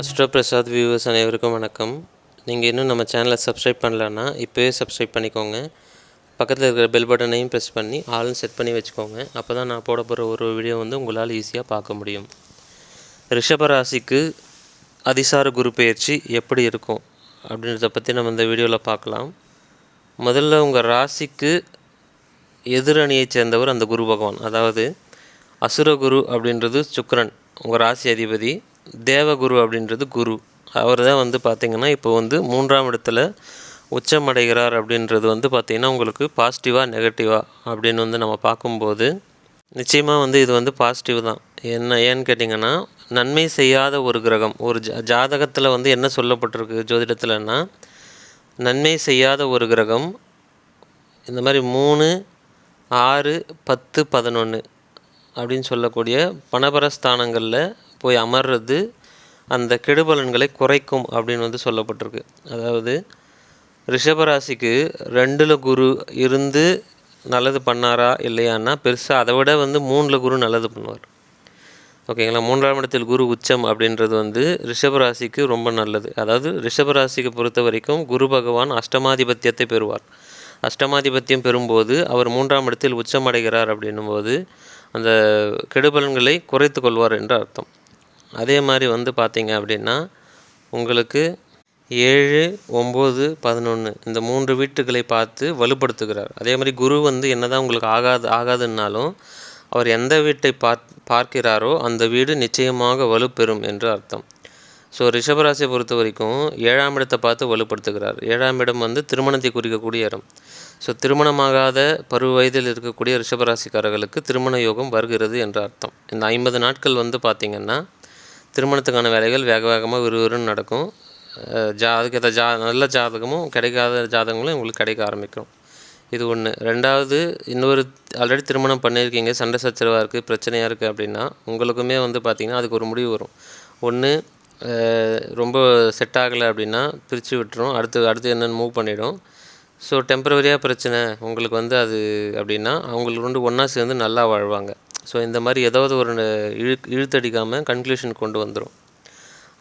Astro Prasad viewers அனைவருக்கும் வணக்கம். நீங்கள் இன்னும் நம்ம சேனலை சப்ஸ்கிரைப் பண்ணலன்னா இப்போவே சப்ஸ்கிரைப் பண்ணிக்கோங்க. பக்கத்தில் இருக்கிற பெல் பட்டனையும் ப்ரெஸ் பண்ணி ஆளும் செட் பண்ணி வச்சுக்கோங்க. அப்போ தான் நான் போட போகிற ஒரு வீடியோ வந்து உங்களால் ஈஸியாக பார்க்க முடியும். ரிஷபராசிக்கு அதிசார குரு பெயர்ச்சி எப்படி இருக்கும்? அப்படின்றத பற்றி நம்ம இந்த வீடியோவில் பார்க்கலாம். முதல்ல உங்கள் ராசிக்கு எதிரணியைச் சேர்ந்தவர் அந்த குரு பகவான். அதாவது அசுரகுரு அப்படின்றது சுக்ரன் உங்கள் ராசி அதிபதி. தேவகுரு அப்படின்றது குரு. அவர் தான் வந்து பார்த்திங்கன்னா இப்போ வந்து மூன்றாம் இடத்துல உச்சமடைகிறார் அப்படின்றது வந்து பார்த்திங்கன்னா உங்களுக்கு பாசிட்டிவாக நெகட்டிவாக அப்படின்னு வந்து நம்ம பார்க்கும்போது நிச்சயமாக வந்து இது வந்து பாசிட்டிவ் தான். என்ன ஏன்னு கேட்டிங்கன்னா நன்மை செய்யாத ஒரு கிரகம் ஒரு ஜா ஜாதகத்தில் வந்து என்ன சொல்லப்பட்டிருக்கு ஜோதிடத்தில்னா நன்மை செய்யாத ஒரு கிரகம் இந்த மாதிரி மூணு ஆறு பத்து பதினொன்று அப்படின்னு சொல்லக்கூடிய பணபரஸ்தானங்களில் போய் அமர்றது அந்த கெடுபலன்களை குறைக்கும் அப்படின்னு வந்து சொல்லப்பட்டிருக்கு. அதாவது ரிஷபராசிக்கு ரெண்டில் குரு இருந்து நல்லது பண்ணாரா இல்லையான்னா பெருசாக அதை விட வந்து மூணில் குரு நல்லது பண்ணுவார். ஓகேங்களா? மூன்றாம் இடத்தில் குரு உச்சம் அப்படின்றது வந்து ரிஷபராசிக்கு ரொம்ப நல்லது. அதாவது ரிஷபராசிக்கு பொறுத்த வரைக்கும் குரு பகவான் அஷ்டமாதிபத்தியத்தை பெறுவார். அஷ்டமாதிபத்தியம் பெறும்போது அவர் மூன்றாம் இடத்தில் உச்சமடைகிறார் அப்படின்னும்போது அந்த கெடுபலன்களை குறைத்து கொள்வார் என்று அர்த்தம். அதே மாதிரி வந்து பார்த்தீங்க அப்படின்னா உங்களுக்கு ஏழு ஒம்பது பதினொன்று இந்த மூன்று வீட்டுகளை பார்த்து வலுப்படுத்துகிறார். அதே மாதிரி குரு வந்து என்னதான் உங்களுக்கு ஆகாது ஆகாதுன்னாலும் அவர் எந்த வீட்டை பார் பார்க்கிறாரோ அந்த வீடு நிச்சயமாக வலுப்பெறும் என்று அர்த்தம். ஸோ ரிஷபராசியை பொறுத்த வரைக்கும் ஏழாம் இடத்தை பார்த்து வலுப்படுத்துகிறார். ஏழாம் இடம் வந்து திருமணத்தை குறிக்கக்கூடிய இடம். ஸோ திருமணமாகாத பருவ வயதில் இருக்கக்கூடிய ரிஷபராசிக்காரர்களுக்கு திருமண யோகம் வருகிறது என்று அர்த்தம். இந்த ஐம்பது நாட்கள் வந்து பார்த்திங்கன்னா திருமணத்துக்கான வேலைகள் வேக வேகமாக விறுவிறுன்னு நடக்கும். ஜா அதுக்கேற்ற ஜா நல்ல ஜாதகமும் கிடைக்காத ஜாதகங்களும் உங்களுக்கு கிடைக்க ஆரம்பிக்கும். இது ஒன்று ரெண்டாவது இன்னொரு ஆல்ரெடி திருமணம் பண்ணியிருக்கீங்க சண்டை சச்சரவாக இருக்குது பிரச்சனையாக இருக்குது அப்படின்னா உங்களுக்குமே வந்து பார்த்திங்கன்னா அதுக்கு ஒரு முடிவு வரும். ஒன்று ரொம்ப செட் ஆகலை அப்படின்னா பிரித்து விட்டுரும். அடுத்து அடுத்து என்னென்னு மூவ் பண்ணிவிடும் ஸோ டெம்பரவரியாக பிரச்சனை உங்களுக்கு வந்து அது அப்படின்னா அவங்களுக்கு ரெண்டு ஒன்றா சேர்ந்து நல்லா வாழ்வாங்க. ஸோ இந்த மாதிரி ஏதாவது ஒரு இழு இழுத்தடிக்காமல் கன்க்ளூஷன் கொண்டு வந்துடும்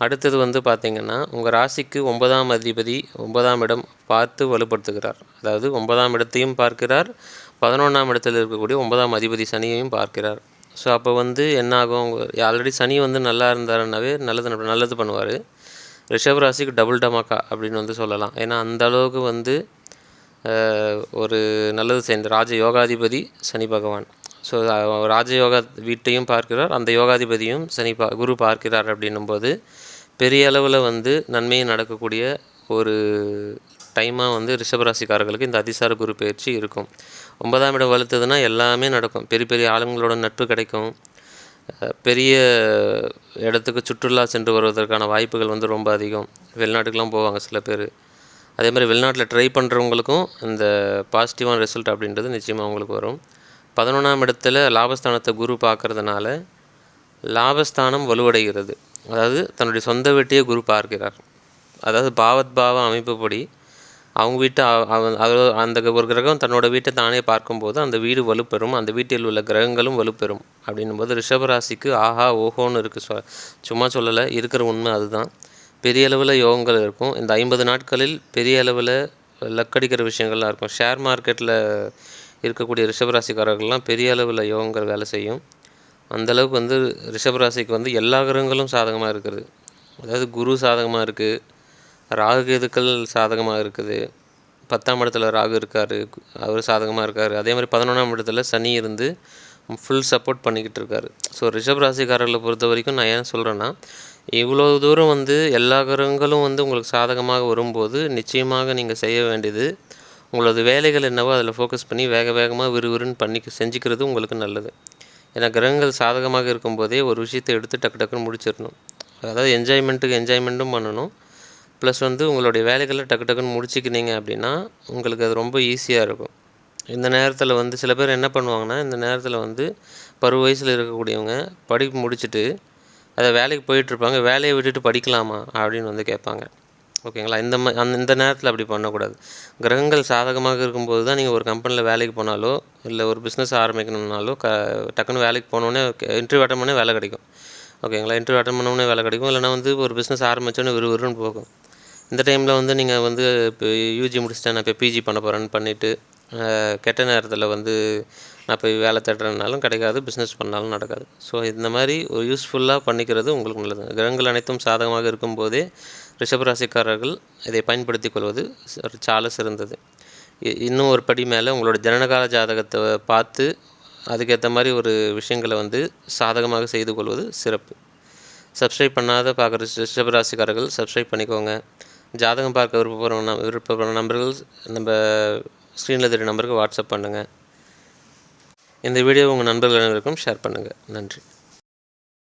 அடுத்தது வந்து பார்த்திங்கன்னா உங்கள் ராசிக்கு ஒன்பதாம் அதிபதி ஒன்பதாம் இடம் பார்த்து வலுப்படுத்துகிறார். அதாவது ஒன்பதாம் இடத்தையும் பார்க்கிறார் பதினொன்றாம் இடத்தில் இருக்கக்கூடிய ஒன்பதாம் அதிபதி சனியையும் பார்க்கிறார். ஸோ அப்போ வந்து என்ன ஆகும் ஆல்ரெடி சனி வந்து நல்லா இருந்தாருன்னாவே நல்லது நல்லது பண்ணுவார். ரிஷபராசிக்கு டபுள் டமாக்கா அப்படின்னு வந்து சொல்லலாம். ஏன்னா அந்த அளவுக்கு வந்து ஒரு நல்லது சேர்ந்த ராஜ யோகாதிபதி சனி பகவான். ஸோ ராஜயோகா வீட்டையும் பார்க்கிறார். அந்த யோகாதிபதியும் சனி பா குரு பார்க்கிறார் அப்படின்னும்போது பெரிய அளவில் வந்து நன்மையும் நடக்கக்கூடிய ஒரு டைமாக வந்து ரிஷபராசிக்காரர்களுக்கு இந்த அதிசார குரு பயிற்சி இருக்கும். ஒன்பதாம் இடம் வலுத்ததுன்னா எல்லாமே நடக்கும். பெரிய பெரிய ஆளுங்களோட நட்பு கிடைக்கும். பெரிய இடத்துக்கு சுற்றுலா சென்று வருவதற்கான வாய்ப்புகள் வந்து ரொம்ப அதிகம். வெளிநாட்டுக்கெலாம் போவாங்க சில பேர். அதே மாதிரி வெளிநாட்டில் ட்ரை பண்ணுறவங்களுக்கும் இந்த பாசிட்டிவான ரிசல்ட் அப்படின்றது நிச்சயமாக அவங்களுக்கு வரும். பதினொன்றாம் இடத்துல லாபஸ்தானத்தை குரு பார்க்குறதுனால லாபஸ்தானம் வலுவடைகிறது. அதாவது தன்னுடைய சொந்த வீட்டையே குரு பார்க்கிறார். அதாவது பாவத் பாவ அமைப்புப்படி அவங்க வீட்டை அந்த ஒரு கிரகம் தன்னோட வீட்டை தானே பார்க்கும்போது அந்த வீடு வலுப்பெறும் அந்த வீட்டில் உள்ள கிரகங்களும் வலுப்பெறும் அப்படின்னும்போது ரிஷபராசிக்கு ஆஹா ஓஹோன்னு இருக்குது சொ சும்மா சொல்லலை இருக்கிற உண்மை அதுதான். பெரிய அளவில் யோகங்கள் இருக்கும். இந்த ஐம்பது நாட்களில் பெரிய அளவில் லக்கடிக்கிற விஷயங்கள்லாம் இருக்கும். ஷேர் மார்க்கெட்டில் இருக்கக்கூடிய ரிஷபராசிக்காரர்கள்லாம் பெரிய அளவில் யோகங்கள் வேலை செய்யும். அந்தளவுக்கு வந்து ரிஷபராசிக்கு வந்து எல்லா கிரகங்களும் சாதகமாக இருக்குது. அதாவது குரு சாதகமாக இருக்குது ராகு கேதுக்கள் சாதகமாக இருக்குது. பத்தாம் இடத்துல ராகு இருக்கார். அவர் சாதகமாக இருக்கார். அதே மாதிரி பதினொன்றாம் இடத்துல சனி இருந்து ஃபுல் சப்போர்ட் பண்ணிக்கிட்டு இருக்கார். ஸோ ரிஷப் ராசிக்காரர்களை பொறுத்த வரைக்கும் நான் ஏன் சொல்கிறேன்னா இவ்வளோ தூரம் வந்து எல்லா கிரகங்களும் வந்து உங்களுக்கு சாதகமாக வரும்போது நிச்சயமாக நீங்கள் செய்ய வேண்டியது உங்களது வேலைகள் என்னவோ அதில் ஃபோக்கஸ் பண்ணி வேக வேகமாக விறுவிறுன்னு பண்ணி செஞ்சுக்கிறது உங்களுக்கு நல்லது. ஏன்னா கிரகங்கள் சாதகமாக இருக்கும்போதே ஒரு விஷயத்தை எடுத்து டக்கு டக்குன்னு முடிச்சிடணும். அதாவது என்ஜாய்மெண்ட்டுக்கு என்ஜாய்மெண்ட்டும் பண்ணணும். ப்ளஸ் வந்து உங்களுடைய வேலைகளை டக்கு டக்குன்னு முடிச்சிக்கினீங்க அப்படின்னா உங்களுக்கு அது ரொம்ப ஈஸியாக இருக்கும். இந்த நேரத்தில் வந்து சில பேர் என்ன பண்ணுவாங்கன்னா இந்த நேரத்தில் வந்து பருவ வயசில் இருக்கக்கூடியவங்க படிப்பு முடிச்சுட்டு அதை வேலைக்கு போயிட்டுருப்பாங்க வேலையை விட்டுட்டு படிக்கலாமா அப்படின்னு வந்து கேட்பாங்க. ஓகேங்களா? இந்த மா அந்த இந்த நேரத்தில் அப்படி பண்ணக்கூடாது. கிரகங்கள் சாதகமாக இருக்கும்போது தான் நீங்கள் ஒரு கம்பெனியில் வேலைக்கு போனாலோ இல்லை ஒரு பிஸ்னஸ் ஆரம்பிக்கணும்னாலோ க டக்குன்னு வேலைக்கு போனோடனே இன்டர்வியூ அட்டன் பண்ணே வேலை கிடைக்கும். ஓகேங்களா? இன்டர்வியூ அட்டன் பண்ணோன்னே வேலை கிடைக்கும். இல்லைனா வந்து ஒரு பிஸ்னஸ் ஆரம்பித்தோன்னே விறுவிறுன்னு போகும். இந்த டைமில் வந்து நீங்கள் வந்து இப்போ யூஜி முடிச்சுட்டேன் நான் இப்போ பிஜி பண்ண போகிறேன்னு பண்ணிவிட்டு கெட்ட நேரத்தில் வந்து நான் போய் வேலை தேடுறதுனாலும் கிடைக்காது பிஸ்னஸ் பண்ணாலும் நடக்காது. ஸோ இந்த மாதிரி ஒரு யூஸ்ஃபுல்லாக பண்ணிக்கிறது உங்களுக்கு நல்லது. கிரகங்கள் அனைத்தும் சாதகமாக இருக்கும்போதே ரிஷபராசிக்காரர்கள் இதை பயன்படுத்திக் கொள்வது ச- சால சிறந்தது. இ- இன்னும் ஒரு படி மேலே உங்களோட ஜனனகால ஜாதகத்தை பார்த்து அதுக்கேற்ற மாதிரி ஒரு விஷயங்களை வந்து சாதகமாக செய்து கொள்வது சிறப்பு. சப்ஸ்கிரைப் பண்ணாத பார்க்குற ரிஷபராசிக்காரர்கள் சப்ஸ்கிரைப் பண்ணிக்கோங்க. ஜாதகம் பார்க்க விருப்பப்படுற விருப்பப்படுற நம்பர்கள் நம்ம ஸ்க்ரீனில் தெரிய நம்பருக்கு வாட்ஸ்அப் பண்ணுங்கள் இந்த வீடியோ உங்கள் நண்பர்கள் அனைவருக்கும் ஷேர் பண்ணுங்கள் நன்றி.